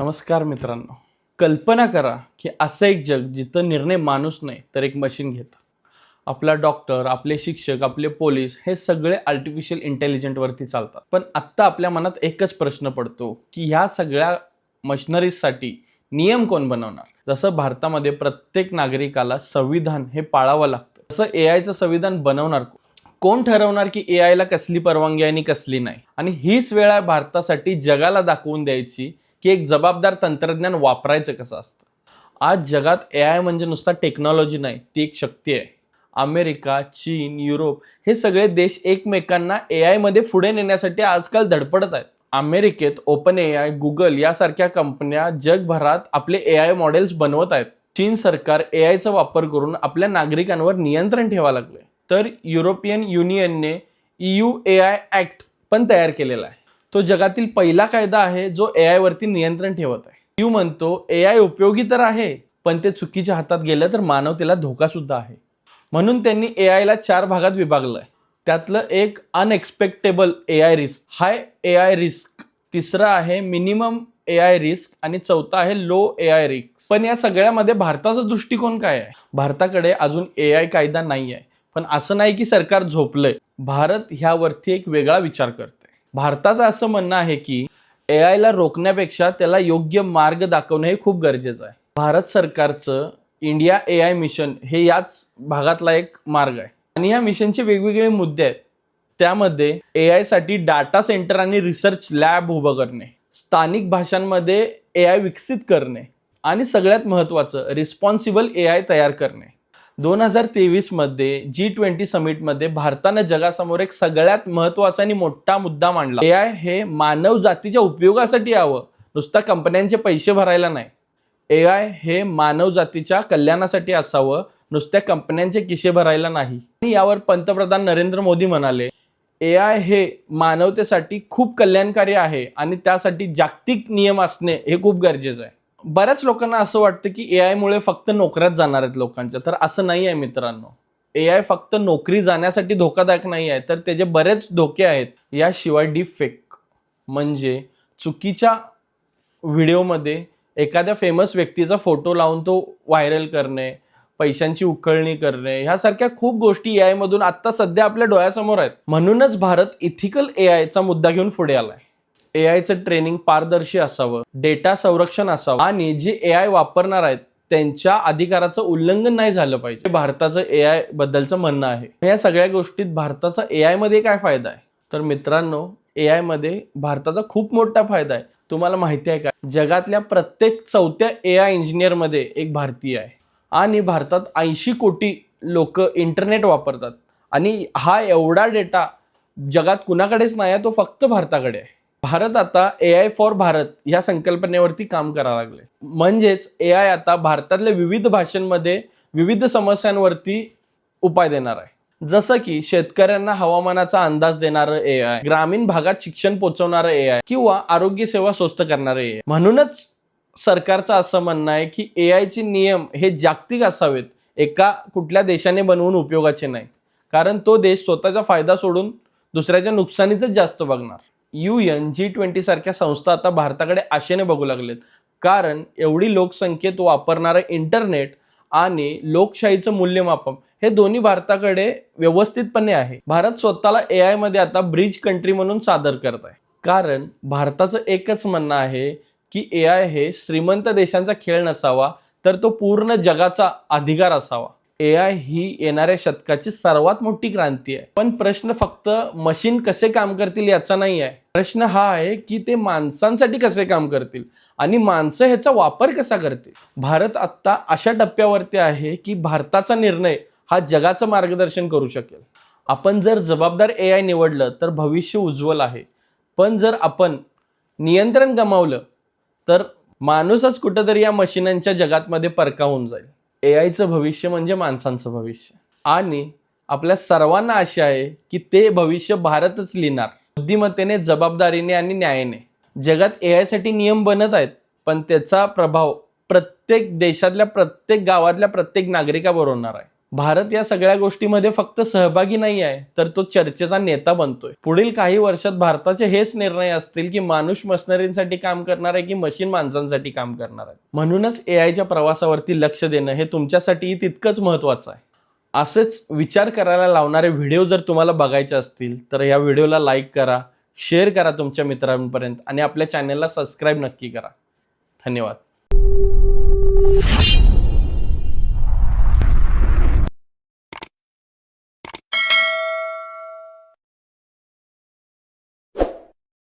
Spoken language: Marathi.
नमस्कार मित्रांनो. कल्पना करा की असं एक जग जिथं निर्णय माणूस नाही तर एक मशीन घेतं. आपला डॉक्टर आपले शिक्षक आपले पोलीस हे सगळे आर्टिफिशियल इंटेलिजंटवरती चालतात. पण आत्ता आपल्या मनात एकच प्रश्न पडतो की ह्या सगळ्या मशिनरीजसाठी नियम कोण बनवणार? जसं भारतामध्ये प्रत्येक नागरिकाला संविधान हे पाळावं लागतं. तसं ए आयचं संविधान बनवणार कोण? ठरवणार की ए आयला कसली परवानगी आणि कसली नाही? आणि हीच वेळ आहे भारतासाठी जगाला दाखवून द्यायची की एक जबाबदार तंत्रज्ञान वापरायचं कसं असतं? आज जगात ए आय म्हणजे नुसता टेक्नॉलॉजी नाही ती एक शक्ती आहे. अमेरिका चीन युरोप हे सगळे देश एकमेकांना ए आयमध्ये पुढे नेण्यासाठी आजकाल धडपडत आहेत. अमेरिकेत ओपन ए आय गुगल यासारख्या कंपन्या जगभरात आपले ए आय मॉडेल्स बनवत आहेत. चीन सरकार ए आयचा वापर करून आपल्या नागरिकांवर नियंत्रण ठेवा लागले तर युरोपियन युनियनने E U A I act पण तयार केलेला आहे. तो जगातील पहिला कायदा आहे जो ए वरती नियंत्रण ठेवत आहे. यू म्हणतो ए आय उपयोगी तर आहे पण ते चुकीच्या हातात गेलं तर मानवतेला धोका सुद्धा आहे. म्हणून त्यांनी ए आयला चार भागात विभागलंय. त्यातलं एक unexpectable A I risk high A I risk तिसरं आहे मिनिमम ए आय रिस्क आणि चौथा आहे लो ए आय रिस्क पण या सगळ्यामध्ये भारताचा दृष्टिकोन काय आहे? भारताकडे अजून ए आय कायदा नाही आहे पण असं नाही की सरकार झोपलंय. भारत ह्यावरती एक वेगळा विचार करतो भारताचं असं म्हणणं आहे की ए आयला रोखण्यापेक्षा त्याला योग्य मार्ग दाखवणं हे खूप गरजेचं आहे. भारत सरकारचं इंडिया ए आय मिशन हे याच भागातला एक मार्ग आहे. आणि या मिशनचे वेगवेगळे मुद्दे आहेत. त्यामध्ये ए आयसाठी डाटा सेंटर आणि रिसर्च लॅब उभं करणे स्थानिक भाषांमध्ये ए आय विकसित करणे आणि सगळ्यात महत्त्वाचं रिस्पॉन्सिबल ए आय तयार करणे. दोन हजार तेवीसमध्ये जी ट्वेंटी समिटमध्ये भारतानं जगासमोर एक सगळ्यात महत्त्वाचा आणि मोठा मुद्दा मांडला. ए आय हे मानव जातीच्या उपयोगासाठी यावं. नुसता कंपन्यांचे पैसे भरायला नाही. ए आय हे मानव जातीच्या कल्याणासाठी असावं. नुसत्या कंपन्यांचे किसे भरायला नाही. आणि यावर पंतप्रधान नरेंद्र मोदी म्हणाले ए आय हे मानवतेसाठी खूप कल्याणकारी आहे आणि त्यासाठी जागतिक नियम असणे हे खूप गरजेचं आहे. बऱ्याच लोकांना असं वाटतं की ए आयमुळे फक्त नोकऱ्यात जाणार आहेत लोकांच्या. तर असं नाही आहे मित्रांनो. ए आय फक्त नोकरी जाण्यासाठी धोकादायक नाही आहे. तर त्याचे बरेच धोके आहेत. याशिवाय डीप फेक म्हणजे चुकीच्या व्हिडिओमध्ये एखाद्या फेमस व्यक्तीचा फोटो लावून तो व्हायरल करणे पैशांची उकळणी करणे ह्यासारख्या खूप गोष्टी ए आय मधून आता सध्या आपल्या डोळ्यासमोर आहेत. म्हणूनच भारत इथिकल ए आयचा मुद्दा घेऊन पुढे आलाय. आहे एआयचं ट्रेनिंग पारदर्शी असावं डेटा संरक्षण असावं आणि जे ए आय वापरणार आहेत त्यांच्या अधिकाराचं उल्लंघन नाही झालं पाहिजे. हे भारताचं ए आय बद्दलचं म्हणणं आहे. या सगळ्या गोष्टीत भारताचा ए मध्ये काय फायदा आहे? तर मित्रांनो ए मध्ये भारताचा खूप मोठा फायदा आहे. तुम्हाला माहिती आहे का? जगातल्या प्रत्येक चौथ्या ए आय इंजिनियरमध्ये एक भारतीय आहे. आणि भारतात ऐंशी कोटी लोक इंटरनेट वापरतात. आणि हा एवढा डेटा जगात कुणाकडेच नाही आहे तो फक्त भारताकडे आहे. भारत आता ए आय फॉर भारत या संकल्पनेवरती काम करायला लागले म्हणजेच ए आय आता भारतातल्या विविध भाषांमध्ये विविध समस्यांवरती उपाय देणार आहे. जसं की शेतकऱ्यांना हवामानाचा अंदाज देणारं ए आय ग्रामीण भागात शिक्षण पोहोचवणारं ए आय किंवा आरोग्य सेवा स्वस्त करणारं ए आय म्हणूनच सरकारचं असं म्हणणं आहे की ए आयचे नियम हे जागतिक असावेत. एका कुठल्या देशाने बनवून उपयोगाचे नाही कारण तो देश स्वतःचा फायदा सोडून दुसऱ्याच्या नुकसानीच जास्त बघणार. यू एन जी ट्वेंटी सारख्या संस्था आता भारताकडे आशेने बघू लागलेत. कारण एवढी लोकसंख्येत वापरणारं इंटरनेट आणि लोकशाहीचं मूल्यमापन हे दोन्ही भारताकडे व्यवस्थितपणे आहे. भारत स्वतःला ए आयमध्ये आता ब्रिज कंट्री म्हणून सादर करत आहे. कारण भारताचं एकच म्हणणं आहे की ए आय हे श्रीमंत देशांचा खेळ नसावा तर तो पूर्ण जगाचा अधिकार असावा. ए आय ही येणाऱ्या शतकाची सर्वात मोठी क्रांती आहे. पण प्रश्न फक्त मशीन कसे काम करतील याचा नाही आहे प्रश्न हा आहे की ते माणसांसाठी कसे काम करतील? आणि माणसं ह्याचा वापर कसा करतील? भारत आत्ता अशा टप्प्यावरती आहे की भारताचा निर्णय हा जगाचं मार्गदर्शन करू शकेल. आपण जर जबाबदार ए आय निवडलं तर भविष्य उज्ज्वल आहे. पण जर आपण नियंत्रण गमावलं तर माणूसच कुठंतरी या मशिनांच्या जगातमध्ये परकावून जाईल. ए आयचं भविष्य म्हणजे माणसांचं भविष्य. आणि आपल्या सर्वांना आशा आहे की ते भविष्य भारतच लिहिणार. बुद्धिमत्तेने जबाबदारीने आणि न्यायाने. जगात ए साठी नियम बनत आहेत पण त्याचा प्रभाव प्रत्येक देशातल्या प्रत्येक गावातल्या प्रत्येक नागरिकावर होणार आहे. भारत या सगळ्या गोष्टीमध्ये फक्त सहभागी नाही आहे तर तो चर्चेचा नेता बनतोय. पुढील काही वर्षात भारताचे हेच निर्णय असतील की माणूस मशनरींसाठी काम करणार आहे की मशीन माणसांसाठी काम करणार आहे. म्हणूनच ए आयच्या प्रवासावरती लक्ष देणं हे तुमच्यासाठीही तितकंच महत्वाचं आहे. असेच विचार करायला लावणारे व्हिडिओ जर तुम्हाला बघायचे असतील तर या व्हिडिओला लाईक करा शेअर करा तुमच्या मित्रांपर्यंत आणि आपल्या चॅनलला सबस्क्राईब नक्की करा. धन्यवाद.